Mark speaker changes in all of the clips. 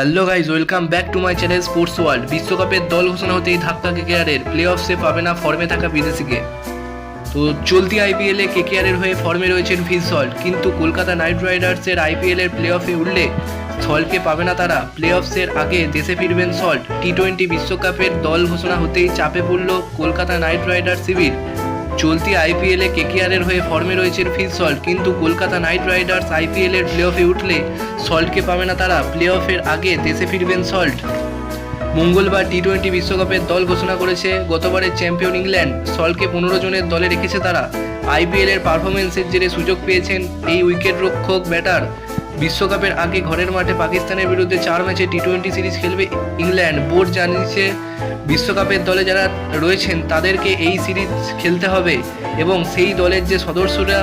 Speaker 1: Hello guys welcome back to my channel Sports World. বিশ্বকাপের দল ঘোষণা হতেই ধাক্কা কেকেআরের প্লে অফসে পাবে না ফর্মে থাকা বিদেশিকে তো চলতি আইপিএলে কেকেআরের হয়ে ফর্মে রয়েছেন ফিল সল্ট। কিন্তু কলকাতা নাইট রাইডার্সের আইপিএলের প্লে অফে উঠলে সল্টকে পাবে না তারা। প্লে অফসের আগে দেশে ফিরবেন সল্ট। টি টোয়েন্টি বিশ্বকাপের দল ঘোষণা হতেই চাপে পড়ল কলকাতা নাইট রাইডার্স শিবির। চলতি আইপিএলে কেকেআরের হয়ে ফর্মে রয়েছেন ফিল সল্ট, কিন্তু কলকাতা নাইট রাইডার্স আইপিএলের প্লে অফে উঠলে সল্টকে পাবে না তারা। প্লে অফের আগে দেশে ফিরবেন সল্ট। মঙ্গলবার টি টোয়েন্টি বিশ্বকাপের দল ঘোষণা করেছে, গতবারের চ্যাম্পিয়ন ইংল্যান্ড সল্টকে পনেরো জনের দলে রেখেছে তারা। আইপিএল এর পারফরমেন্সের জেরে সুযোগ পেয়েছেন এই উইকেট রক্ষক ব্যাটার বিশ্বকাপের আগে ঘরের মাঠে পাকিস্তানের বিরুদ্ধে চার ম্যাচে টি টোয়েন্টি সিরিজ খেলবে ইংল্যান্ড। বোর্ড জানিয়েছে, বিশ্বকাপের দলে যারা রয়েছেন, তাদেরকে এই সিরিজ খেলতে হবে এবং সেই দলের যে সদস্যরা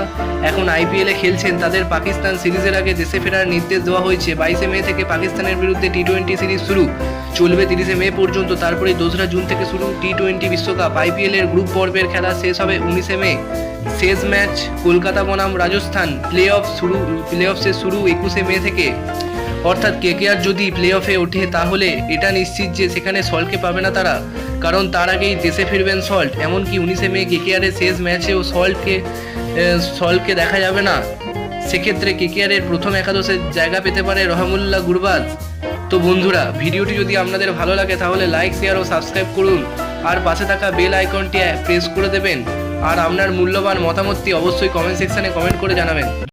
Speaker 1: এখন আইপিএলে খেলছেন, তাদের পাকিস্তান সিরিজের আগে দেশে ফেরার নির্দেশ দেওয়া হয়েছে। বাইশে মে থেকে পাকিস্তানের বিরুদ্ধে টি টোয়েন্টি সিরিজ শুরু। চলবে তিরিশে মে পর্যন্ত। তারপরে দোসরা জুন থেকে শুরু টি টোয়েন্টি বিশ্বকাপ আইপিএলের গ্রুপ পর্বের খেলা শেষ হবে উনিশে মে। শেষ ম্যাচ কলকাতা বনাম রাজস্থান প্লে অফ শুরু প্লে অফ শুরু একুশে মে থেকে। অর্থাৎ কেকেআর যদি প্লে অফে ওঠে তাহলে এটা নিশ্চিত যে সেখানে সল্টকে পাবে না তারা। কারণ তার আগেই দেশে ফিরবেন সল্ট। এমনকি উনিশে মে কেকেআরের শেষ ম্যাচেও সল্টকে সল্টকে দেখা যাবে না। সেক্ষেত্রে কেকেআরের প্রথম একাদশে জায়গা পেতে পারে রহমুল্লাহ গুরবাজ। তো বন্ধুরা, ভিডিওটি যদি আপনাদের ভালো লাগে তাহলে লাইক, শেয়ার ও সাবস্ক্রাইব করুন। আর পাশে থাকা বেল আইকনটি প্রেস করে দেবেন। আর আপনার মূল্যবান মতামতটি অবশ্যই কমেন্ট সেকশনে কমেন্ট করে জানাবেন।